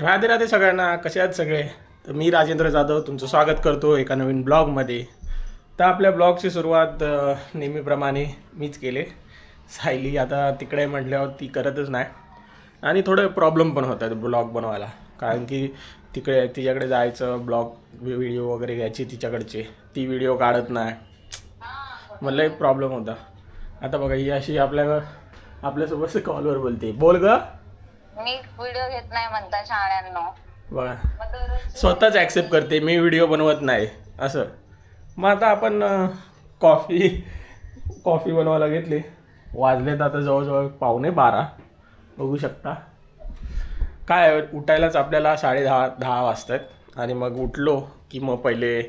राधे राधे सगळ्यांना कसे आहेत सगळे? तर मी राजेंद्र जाधव तुमचं स्वागत करतो एका नवीन ब्लॉगमध्ये. तर आपल्या ब्लॉगची सुरुवात नेहमीप्रमाणे मीच केले. सायली आता तिकडे म्हटल्यावर ती करतच नाही. आणि थोडे प्रॉब्लेम पण होतात ब्लॉग बनवायला. कारण की तिकडे तिच्याकडे जायचं ब्लॉग व्हिडिओ वगैरे घ्यायची तिच्याकडचे. ती व्हिडिओ काढत नाही. मला एक प्रॉब्लेम होता. आता बघा ही अशी आपल्या आपल्यासोबत कॉलवर बोलते. बोल ग. मी व्हिडिओ घेत नाही म्हणता शाळ्यांनो. बघा मग दररोज स्वतःच ॲक्सेप्ट करते मी व्हिडिओ बनवत नाही असं. मग आता आपण अं, कॉफी कॉफी बनवायला घेतली. वाजलेत आता जवळजवळ पावणे बारा. बघू शकता. काय आहे, उठायलाच आपल्याला साडे दहा दहा वाजतात आणि मग उठलो की मग पहिले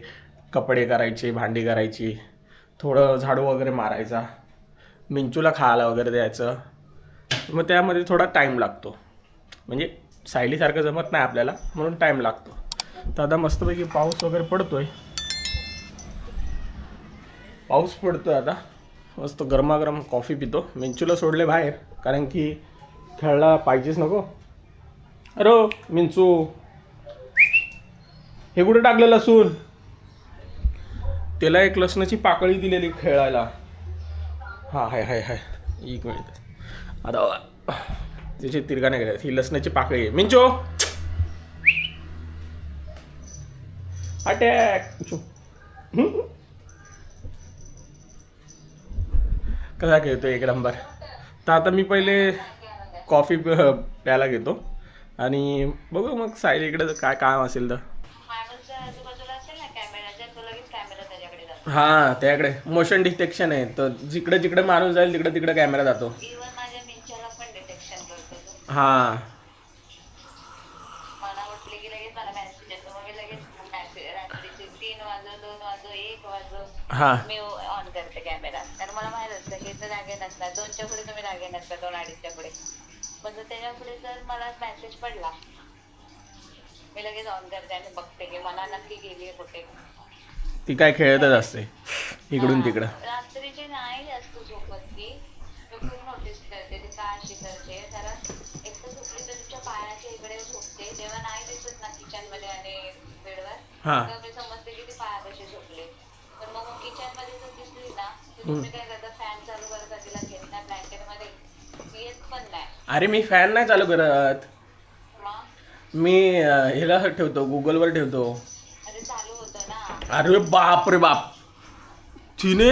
कपडे करायचे भांडी करायची थोडं झाडू वगैरे मारायचा मिंचूला खायला वगैरे द्यायचं. मग त्यामध्ये थोडा टाईम लागतो. म्हणजे सायलीसारखं जमत नाही आपल्याला म्हणून टाईम लागतो. तर आता मस्तपैकी पाऊस वगैरे पडतोय. पाऊस पडतोय आता. मस्त गरमागरम कॉफी पितो. मिंचूला सोडले बाहेर कारण की खेळला पाहिजेच नको. अरे हो, मिंचू. हे कुठे टाकलं लसूण? त्याला एक लसणाची पाकळी दिलेली खेळायला. हा हाय हाय हाय. एक मिनिट. आता त्याची तिरगाने गेल्या ही लसणाची पाकळी आहे. मिंचो अटॅक कसा खेळतो एक नंबर. तर आता मी पहिले कॉफी प्यायला घेतो. आणि बघू मग साईल इकडे काय काम असेल तर. हा हां त्याकडे. मोशन डिटेक्शन आहे. तर जिकडे जिकडे माणूस जाईल तिकडे तिकडे कॅमेरा जातो इव्हन माझ्या मिंच्याला पण डिटेक्शन करतो तो हां. मला उठले की लगेच मला मेसेज येतो. मग मी लगेच रात्रीचे तीन वाजो दोन वाजो एक वाजो. हां. मी ऑन करते कॅमेरा कारण मला माहीत असतं की तर जागे नसतात. दोनच्या पुढे तुम्ही जागे नसतात. दोन अडीचच्या पुढे. पण जर त्याच्या पुढे जर मला मेसेज पडला मी लगेच ऑन करते आणि बघते की मला नक्की गेली कुठे. ती काय खेळतच असते. इकडून हा. तिकडं. रात्रीची नाही जास्त झोपत ती. मी खूप नोटीस करते. ती का अशी करते? जेव्हा नाही दिसत ना किचनमध्ये आणि बेडवर. हा. मी समजते की ती पायापाशी झोपली. तर मग किचनमध्ये जर दिसली ना तर तुम्ही काय करता फॅन चालू करता तिला घेत ब्लँकेटमध्ये. ती येत पण नाही. अरे मी फॅन नाही चालू करत. मग? मी अं, ह्याला ठेवतो गुगलवर ठेवतो. अरे चालू होतं ना. अरे बाप रे बाप. तिने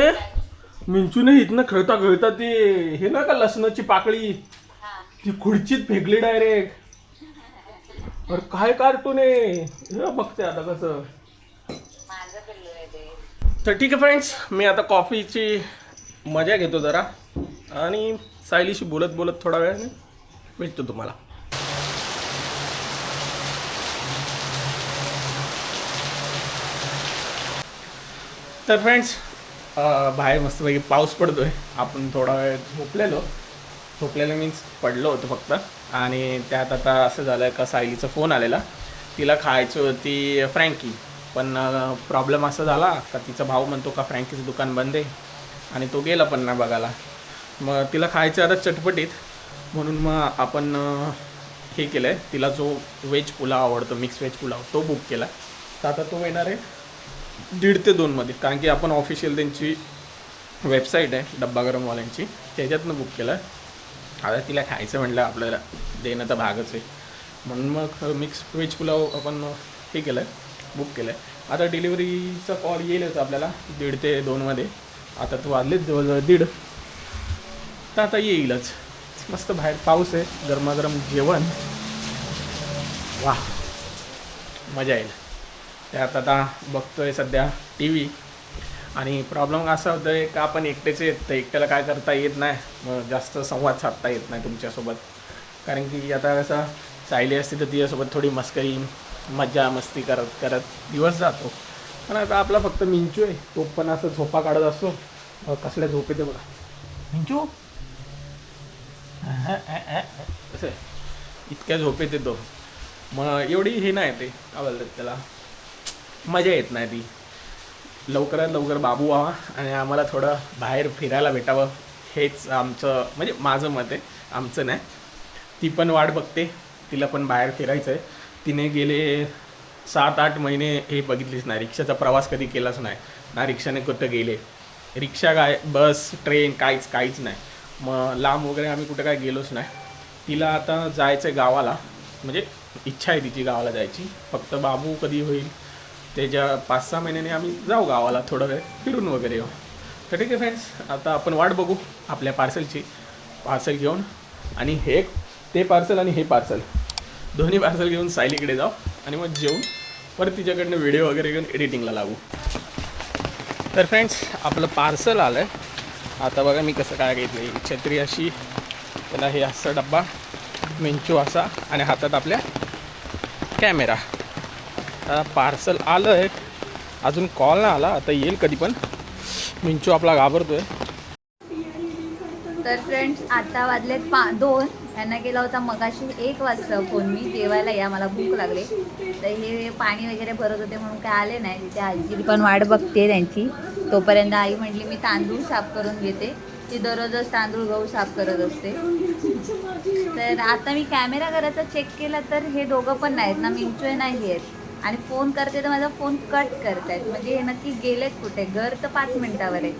मिंचूने इथनं खेळता खेळता ती हे ना का लसणाची पाकळी? हा. ती खुर्चीत फेकली डायरेक्ट. अरे काय कार्टून आहे? हे बघते आता कसं. तर ठीक आहे फ्रेंड्स मी आता कॉफीची मजा घेतो जरा. आणि सायलीशी बोलत बोलत थोडा वेळाने भेटतो तुम्हाला. तर फ्रेंड्स बाहेर मस्तपैकी पाऊस पडतोय. आपण थोडा वेळ झोपलेलो. झोपलेलो मीन्स पडलो होतो फक्त. आणि त्यात आता असं झालं का सायलीचा फोन आलेला. तिला खायची होती फ्रँकी. पण प्रॉब्लेम असा झाला का तिचा भाऊ म्हणतो का फ्रँकीचं दुकान बंद आहे. आणि तो गेला पण नाही बघायला. मग तिला खायचं आता चटपटीत. म्हणून मग आपण हे केलं आहे तिला जो व्हेज पुलाव आवडतो मिक्स व्हेज पुलाव तो बुक केला. तर आता तो येणार आहे दीड ते दोनमध्ये कारण की आपण ऑफिशियल त्यांची वेबसाईट आहे डब्बा गरमवाल्यांची त्याच्यातनं बुक केलं आहे आता तिला खायचं म्हटलं आपल्याला देणं तर भागच आहे. म्हणून मग मिक्स व्हेज पुलाव आपण हे केलं आहे बुक केलं आहे आता डिलिव्हरीचा कॉल येईलच आपल्याला दीड ते दोनमध्ये आता तू वाजलेच जवळजवळ दीड. तर आता येईलच. मस्त बाहेर पाऊस आहे गरमागरम जेवण. वा मजा येईल. त्यात आता बघतोय सध्या टी व्ही आणि प्रॉब्लेम असा होतो आहे का आपण एकटेच येत तर एकट्याला काय करता येत नाही? मग जास्त संवाद साधता येत नाही तुमच्यासोबत. कारण की आता कसं सायली असते तर तिच्यासोबत थोडी मस्करी मज्जा मस्ती करत करत दिवस जातो. पण आता आपला फक्त मिंचू आहे तो पण असं झोपा काढत असतो. कसल्या झोप येते बघा. मिंचू? कसं आहे. इतक्या झोप येते. तो मग एवढी हे नाही ते काय बोलतात त्याला. मजा येत नाही ती. लवकरात लवकर बाबू व्हावा आणि आम्हाला थोडं बाहेर फिरायला भेटावं. हेच आमचं म्हणजे माझं मत आहे. आमचं नाही. ती पण वाट बघते. तिला पण बाहेर फिरायचं आहे तिने गेले सात आठ महिने हे बघितलीच नाही. रिक्षाचा प्रवास कधी केलाच नाही. ना रिक्षाने कुठं गेले. रिक्षा काय बस ट्रेन काहीच काहीच नाही. मग लांब वगैरे आम्ही कुठं काय गेलोच नाही. तिला आता जायचं आहे गावाला. म्हणजे इच्छा आहे तिची गावाला जायची. फक्त बाबू कधी होईल? त्याच्या पाच सहा महिन्याने आम्ही जाऊ गावाला थोडं वेळ फिरून वगैरे येऊ. तर ठीक आहे फ्रेंड्स आता आपण वाट बघू आपल्या पार्सलची पार्सल घेऊन आणि हे ते पार्सल आणि हे पार्सल दोन्ही पार्सल घेऊन सायलीकडे जाऊ आणि मग जेवून परत तिच्याकडनं व्हिडिओ वगैरे घेऊन एडिटिंगला लागू. तर फ्रेंड्स आपलं पार्सल आलं आहे आता बघा मी कसं काय घेतलं छत्री अशी त्याला हे असा डब्बा मेंचू असा आणि हातात आपल्या कॅमेरा पार्सल आलं आहे अजून कॉल नाही आला. आता येईल कधी पण. मिंचू आपला घाबरतोय. तर फ्रेंड्स आता वाजलेत पा दोन. यांना केला होता मगाशी एक वाजता फोन मी जेवायला या मला भूक लागले. तर हे पाणी वगैरे भरत होते म्हणून काय आले नाही. तिथे आजी पण वाट बघते त्यांची. तोपर्यंत आई म्हटली मी तांदूळ साफ करून घेते. ती दररोजच तांदूळ गहू साफ करत असते. तर आता मी कॅमेरा करायचा चेक केला तर हे दोघं पण नाहीत ना. मिंचू नाही आहेत. आणि फोन करते तर माझा फोन कट करतायत. म्हणजे हे नक्की गेलेत कुठे? घर तर पाच मिनिटावर आहे.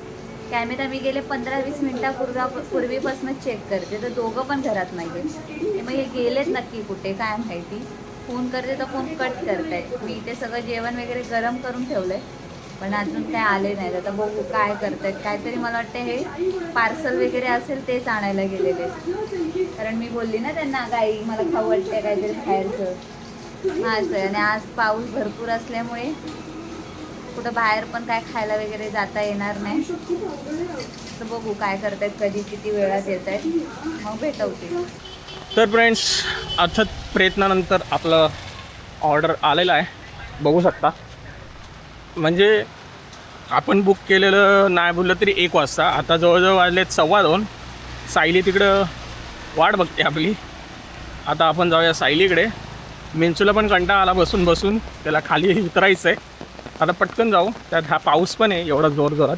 कॅमेरा मी गेले पंधरा वीस मिनिटापूर्वा पूर्वीपासून चेक करते. तर दोघं पण घरात नाही आहेत मग हे गेलेत नक्की कुठे? काय माहिती? फोन करते तर फोन कट करतायत. मी इथे सगळं जेवण वगैरे गरम करून ठेवलंय. पण अजून काय आले नाहीत. आता बघू काय करतायत. काहीतरी मला वाटतं हे पार्सल वगैरे असेल तेच आणायला गेलेले. कारण मी बोलली ना त्यांना काही मला खाऊ वाटते काहीतरी बाहेरचं हा आणि आज पाऊस भरपूर असल्यामुळे कुठं बाहेर पण काय खायला वगैरे जाता येणार नाही. तर बघू काय करतायत कधी किती वेळात येत आहेत मग भेटवते. तर फ्रेंड्स अथक प्रयत्नानंतर आपलं ऑर्डर आलेलं आहे. बघू शकता. म्हणजे आपण बुक केलेलं नाही बोललं तरी एक वाजता. आता जवळजवळ वाजलेत सव्वा दोन. सायली तिकडं वाट बघते आपली. आता आपण जाऊया सायलीकडे. मिंचूला पण कंटाळा आला बसून बसून. त्याला खाली उतरायचं आहे आता पटकन जाऊ. त्यात हा पाऊस पण आहे एवढा जोर जोरात.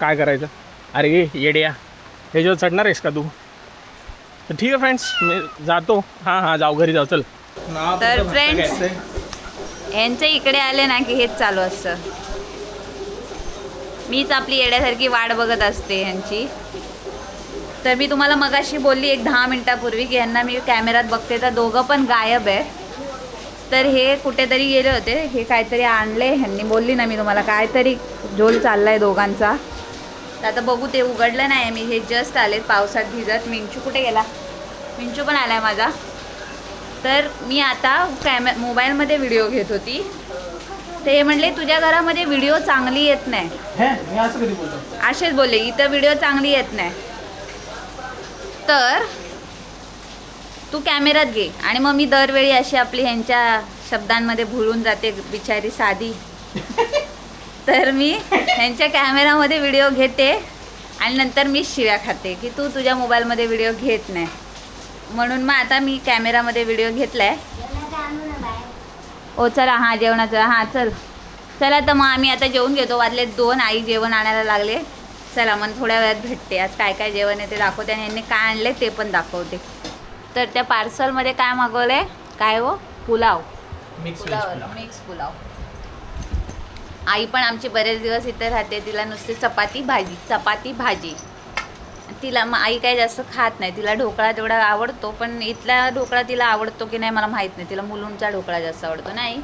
काय करायचं? अरे ये येड्या ह्याच्यावर चढणार आहेस का तू? तर ठीक आहे फ्रेंड्स मी जातो. हां हां जाऊ घरी जाऊ चल. तर friends, यांच्या इकडे आले ना की हेच चालू असतं. मीच आपली येड्यासारखी वाट बघत असते यांची. तर मी तुम्हाला मगाशी बोलली एक दहा मिनिटापूर्वी की यांना मी कॅमेऱ्यात बघते तर दोघं पण गायब आहे तर हे कुठेतरी गेले होते हे काहीतरी आणले. ह्यांनी बोलली ना मी तुम्हाला काहीतरी झोल चाललाय दोघांचा. तर आता बघू ते उघडलं नाही मी हे जस्ट आलेत पावसात भिजत. मिंचू कुठे गेला? मिंचू पण आलाय माझा. तर मी आता कॅमे मोबाईलमध्ये व्हिडिओ घेत होती. ते म्हणले तुझ्या घरामध्ये व्हिडिओ चांगली येत नाही. असेच बोलले इथं व्हिडिओ चांगली येत नाही. तर तू कॅमेऱ्यात घे. आणि मग मी दरवेळी अशी आपली ह्यांच्या शब्दांमध्ये भुळून जाते बिचारी साधी. तर मी ह्यांच्या कॅमेरामध्ये व्हिडिओ घेते आणि नंतर मी शिव्या खाते की तू तुझ्या मोबाईलमध्ये व्हिडिओ घेत नाही. म्हणून मग आता मी कॅमेरामध्ये व्हिडिओ घेतलाय. ओ चला हां जेवणाचं हां चल. चला तर मग आम्ही आता जेवून घेतो. वाजले दोन आई जेवण आणायला लागले. चला मग थोड्या वेळात भेटते. आज काय काय जेवण आहे ते दाखवते आणि यांनी काय आणले ते पण दाखवते. तर त्या पार्सलमध्ये काय मागवलंय? काय हो? Pulao. Mix pulao mix pulao. आई पण आमची बरेच दिवस इथे राहते. तिला नुसती चपाती भाजी. चपाती भाजी. तिला मग आई काही जास्त खात नाही. तिला ढोकळा तेवढा आवडतो पण इथला ढोकळा तिला आवडतो की नाही मला माहीत नाही. तिला मुलुंडचा ढोकळा जास्त आवडतो. नाही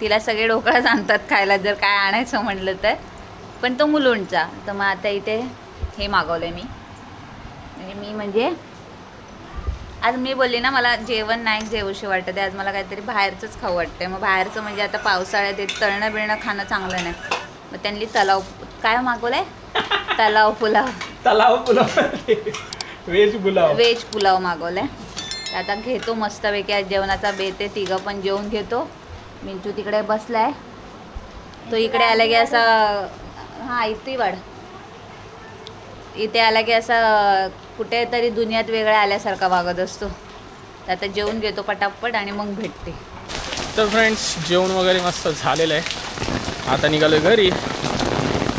तिला सगळे ढोकळाच आणतात खायला. जर काय आणायचं म्हटलं तर. पण तो मुलुंडचा. तर मग आता इथे हे मागवलं मी. म्हणजे मी म्हणजे आज मी बोलली ना मला जेवण नाही जेवूशी वाटत आहे आज मला काहीतरी बाहेरचंच खाऊ वाटतंय. मग बाहेरचं म्हणजे आता पावसाळ्यात ते तळणं बिळणं खाणं चांगलं नाही. मग त्यांनी तलाव काय मागवलंय? तलाव पुलाव. तलाव पुलाव. व्हेज पुलाव. व्हेज पुलाव मागवलाय. तर आता घेतो मस्तपैकी. आज जेवणाचा बेत आहे. तिघं पण जेवून घेतो. मिंटू तिकडे बसलाय. तो इकडे आला की असा हां इथे वाढ. इथे आला की असा कुठेतरी दुनियात वेगळा आल्यासारखा वागत असतो. तर आता जेवून घेतो पटापट आणि मग भेटते. तर फ्रेंड्स जेवण वगैरे मस्त झालेलं आहे. आता निघालो घरी.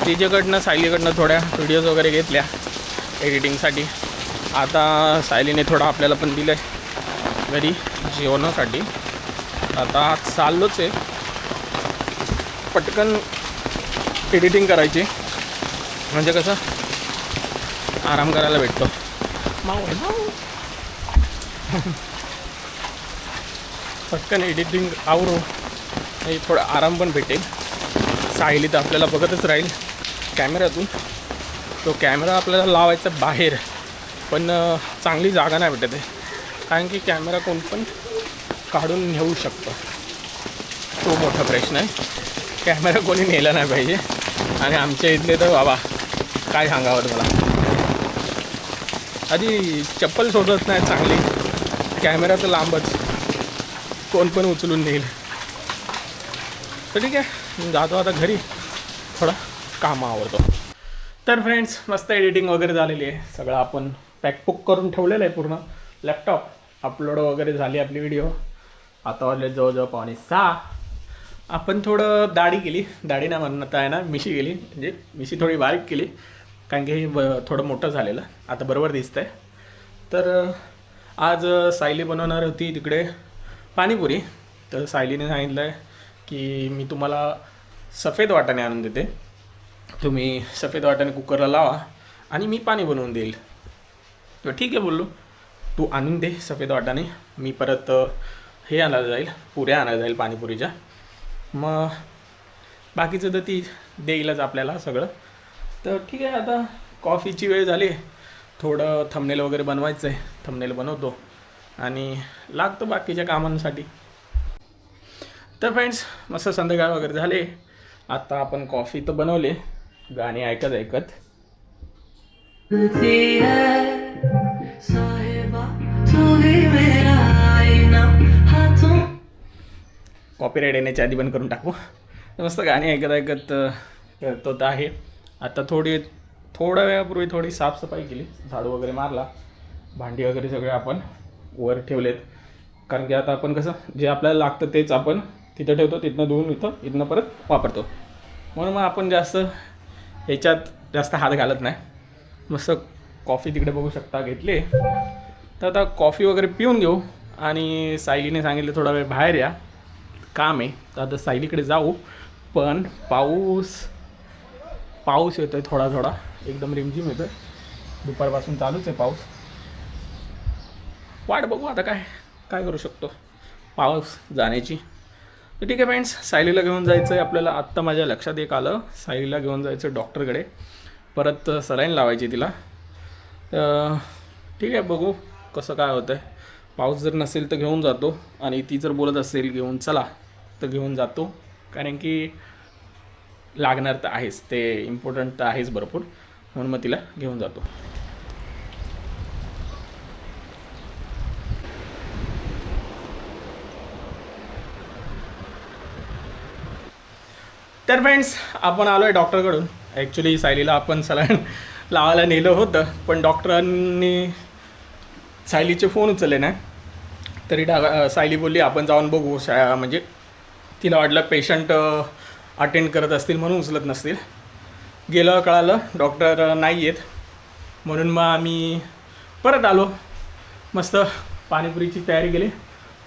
तिच्याकडनं सायलीकडनं थोड्या व्हिडिओज वगैरे घेतल्या एडिटिंगसाठी आता सायलीने थोडं आपल्याला पण दिलं आहे घरी जेवणासाठी. आता चाललोच आहे. पटकन एडिटिंग करायची. म्हणजे कसं? आराम करायला भेटतो. पटकन एडिटिंग आवरू. आणि थोडा आराम पण भेटेल. सायली तर आपल्याला बघतच राहील. कॅमेऱ्यातून. तो कॅमेरा आपल्याला लावायचा बाहेर. पण चांगली जागा नाही भेटत आहे. कारण की कॅमेरा कोण पण काढून नेऊ शकतं. तो मोठा प्रश्न आहे. कॅमेरा कोणी नेला नाही पाहिजे. आणि आमच्या इथले तर बाबा काय सांगावं तुम्हाला? आधी चप्पल शोधत नाही चांगली. कॅमेरा तर लांबच. कोण पण उचलून नेईल. तर ठीक आहे मी जातो आता घरी. थोडा काम आवडतो तर फ्रेंड्स मस्त एडिटिंग वगैरे झालेली आहे. सगळं आपण पॅकपुक करून ठेवलेलं आहे पूर्ण. लॅपटॉप अपलोड वगैरे झाली आपली व्हिडिओ आता वाजले जवळजवळ पावणे सहा. आपण थोडं दाढी केली. दाढी नाही म्हणत आहे ना मिशी केली. म्हणजे मिशी थोडी बारीक केली. कारण की हे ब- थोडं मोठं झालेलं. आता बरोबर दिसतंय. तर आज सायली बनवणार होती तिकडे पाणीपुरी. तर सायलीने सांगितलं आहे की मी तुम्हाला सफेद वाटाणे आणून देते. तुम्ही सफेद वाटाणे कुकरला लावा आणि मी पाणी बनवून देईल. तर ठीक आहे बोललो. तू आणून दे सफेद वाटाणे. मी परत हे आणायला जाईल. पुऱ्या आणायला जाईल पाणीपुरीच्या. मग बाकीचं तर ती देईलच आपल्याला सगळं. तर ठीक आहे आता कॉफीची वेळ झाली. थोडं थंबनेल वगैरे बनवायचं आहे थंबनेल बनवतो. आणि लागतो बाकीच्या कामांसाठी. तर फ्रेंड्स मस्त संध्याकाळ वगैरे झाले. आता आपण कॉफी तर बनवले. गाणी ऐकत ऐकत. साहेबा कॉपीराईट येण्याच्या आधी बंद करून टाकू. मस्त गाणी ऐकत ऐकत तो करतो तर आहे. आता थोडी थोड्या वेळापूर्वी थोडी साफसफाई केली. झाडू वगैरे मारला. भांडी वगैरे सगळे आपण वर ठेवलेत. कारण की आता आपण कसं जे आपल्याला लागतं तेच आपण तिथं ठेवतो तिथनं धुवून इथं इथनं परत वापरतो. म्हणून मग आपण जास्त ह्याच्यात जास्त हात घालत नाही. मस्त कॉफी तिकडे बघू शकता घेतली. तर आता कॉफी वगैरे पिऊन घेऊ आणि सायलीने सांगितलं थोडा वेळ बाहेर या. काम आहे. तर आता सायलीकडे जाऊ. पण पाऊस पाऊस येतो आहे थोडा थोडा एकदम रिमझिम येतो आहे दुपारपासून चालूच आहे पाऊस. वाट बघू आता काय काय करू शकतो. पाऊस जाण्याची. तर ठीक आहे फ्रेंड्स सायलीला घेऊन जायचं आहे आपल्याला आत्ता माझ्या लक्षात एक आलं. सायलीला घेऊन जायचं डॉक्टरकडे परत सलाईन लावायची तिला. तर ठीक आहे बघू कसं काय होतं आहे पाऊस जर नसेल तर घेऊन जातो. आणि ती जर बोलत असेल घेऊन चला. तर घेऊन जातो. कारण की लागणार तर आहेच ते इम्पॉर्टंट तर आहेच भरपूर. म्हणून मग तिला घेऊन जातो. तर फ्रेंड्स आपण आलो आहे डॉक्टरकडून ॲक्च्युली सायलीला आपण सलाईन लावायला नेलं होतं पण डॉक्टरांनी सायलीचे फोन उचलले नाही. तरी डा सायली बोलली आपण जाऊन बघू शाळा म्हणजे तिला वाटलं पेशंट अटेंड करत असतील म्हणून उचलत नसतील. गेलं कळालं डॉक्टर नाही येत. म्हणून मग आम्ही परत आलो. मस्त पाणीपुरीची तयारी केली.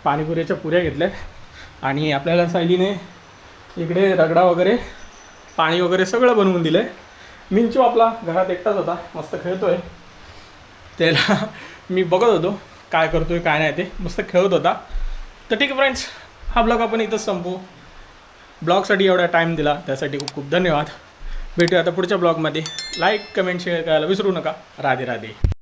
पाणीपुरीच्या पुऱ्या घेतल्यात. आणि आपल्याला सायलीने इकडे रगडा वगैरे पाणी वगैरे सगळं बनवून दिलं आहे मिंचू आपला घरात एकटाच होता. मस्त खेळतो आहे त्याला मी बघत होतो काय करतो आहे काय नाही ते. मस्त खेळत होता. तर ठीक आहे फ्रेंड्स हा ब्लॉग आपण इथंच संपू ब्लॉगसाठी एवढा टाईम दिला त्यासाठी खूप खूप धन्यवाद. भेटूया आता पुढच्या ब्लॉगमध्ये. लाईक कमेंट शेअर करायला विसरू नका. राधे राधे.